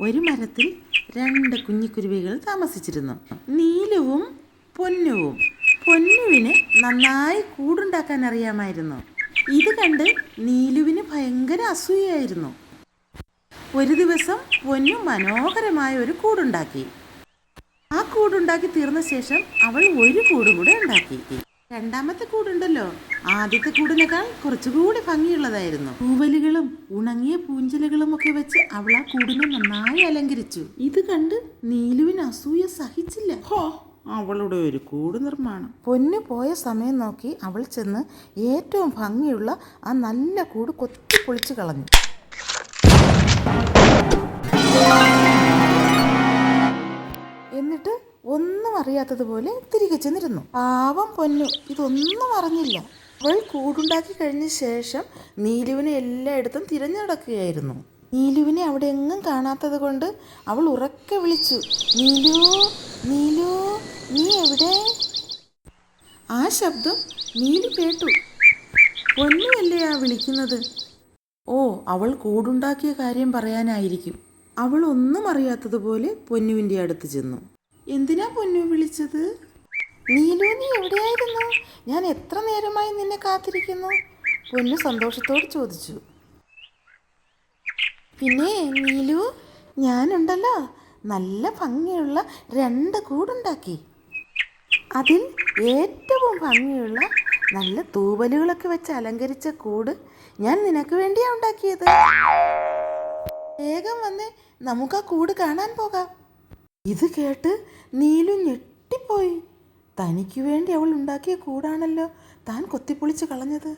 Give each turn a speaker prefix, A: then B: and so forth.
A: ഒരു മരത്തിൽ രണ്ട് കുഞ്ഞിക്കുരുവികൾ താമസിച്ചിരുന്നു. നീലവും പൊന്നുവും. പൊന്നുവിന് നന്നായി കൂടുണ്ടാക്കാൻ അറിയാമായിരുന്നു. ഇത് കണ്ട് നീലുവിന് ഭയങ്കര അസൂയായിരുന്നു ഒരു ദിവസം പൊന്നു മനോഹരമായ ഒരു കൂടുണ്ടാക്കി. ആ കൂടുണ്ടാക്കി തീർന്ന ശേഷം അവൾ ഒരു കൂടും കൂടെ ഉണ്ടാക്കി. രണ്ടാമത്തെ കൂടുണ്ടല്ലോ. ആദ്യത്തെ കൂടിനേക്കാൾ കുറച്ചുകൂടി ഭംഗിയുള്ളതായിരുന്നു. പൂവലുകളും ഉണങ്ങിയ പൂഞ്ചിലകളും ഒക്കെ വെച്ച് അവൾ ആ കൂടിനെ നന്നായി അലങ്കരിച്ചു. ഇത് കണ്ട് നീലുവിന് അസൂയ സഹിച്ചില്ല. ഹോ അവളുടെ ഒരു കൂട് നിർമ്മാണം. പൊന്നു പോയ സമയം നോക്കി അവൾ ചെന്ന് ഏറ്റവും ഭംഗിയുള്ള ആ നല്ല കൂട് കൊത്തി പൊളിച്ചു കളഞ്ഞു. എന്നിട്ട് ഒന്നും അറിയാത്തതുപോലെ തിരികെ ചെന്നിരുന്നു. പാവം പൊന്നു ഇതൊന്നും അറിഞ്ഞില്ല. അവൾ കൂടുണ്ടാക്കി കഴിഞ്ഞ ശേഷം നീലുവിനെ എല്ലായിടത്തും തിരഞ്ഞു നടക്കുകയായിരുന്നു. നീലുവിനെ അവിടെ എങ്ങും കാണാത്തത് കൊണ്ട് അവൾ ഉറക്കെ വിളിച്ചു നീലു നീലു നീ എവിടെ? ആ ശബ്ദം നീലു കേട്ടു. പൊന്നുമല്ലേ ആ വിളിക്കുന്നത്? ഓ അവൾ കൂടുണ്ടാക്കിയ കാര്യം പറയാനായിരിക്കും. അവൾ ഒന്നും അറിയാത്തതുപോലെ പൊന്നുവിന്റെ അടുത്ത് ചെന്നു. എന്തിനാ പൊന്നു വിളിച്ചത്? നീലു നീ എവിടെയായിരുന്നു? ഞാൻ എത്ര നേരമായി നിന്നെ കാത്തിരിക്കുന്നു? പൊന്നു സന്തോഷത്തോട് ചോദിച്ചു. പിന്നെ നീലു ഞാനുണ്ടല്ലോ. നല്ല ഭംഗിയുള്ള രണ്ട് കൂടുണ്ടാക്കി. അതിൽ ഏറ്റവും ഭംഗിയുള്ള നല്ല തൂവലുകളൊക്കെ വെച്ച് അലങ്കരിച്ച കൂട് ഞാൻ നിനക്ക് വേണ്ടിയാണ് ഉണ്ടാക്കിയത്. വേഗം വന്ന് നമുക്ക് ആ കൂട് കാണാൻ പോകാം. ഇത് കേട്ട് നീലു ഞെട്ടിപ്പോയി. തനിക്ക് വേണ്ടി അവൾ ഉണ്ടാക്കിയ കൂടാണല്ലോ താൻ കൊത്തിപ്പൊളിച്ച് കളഞ്ഞത്.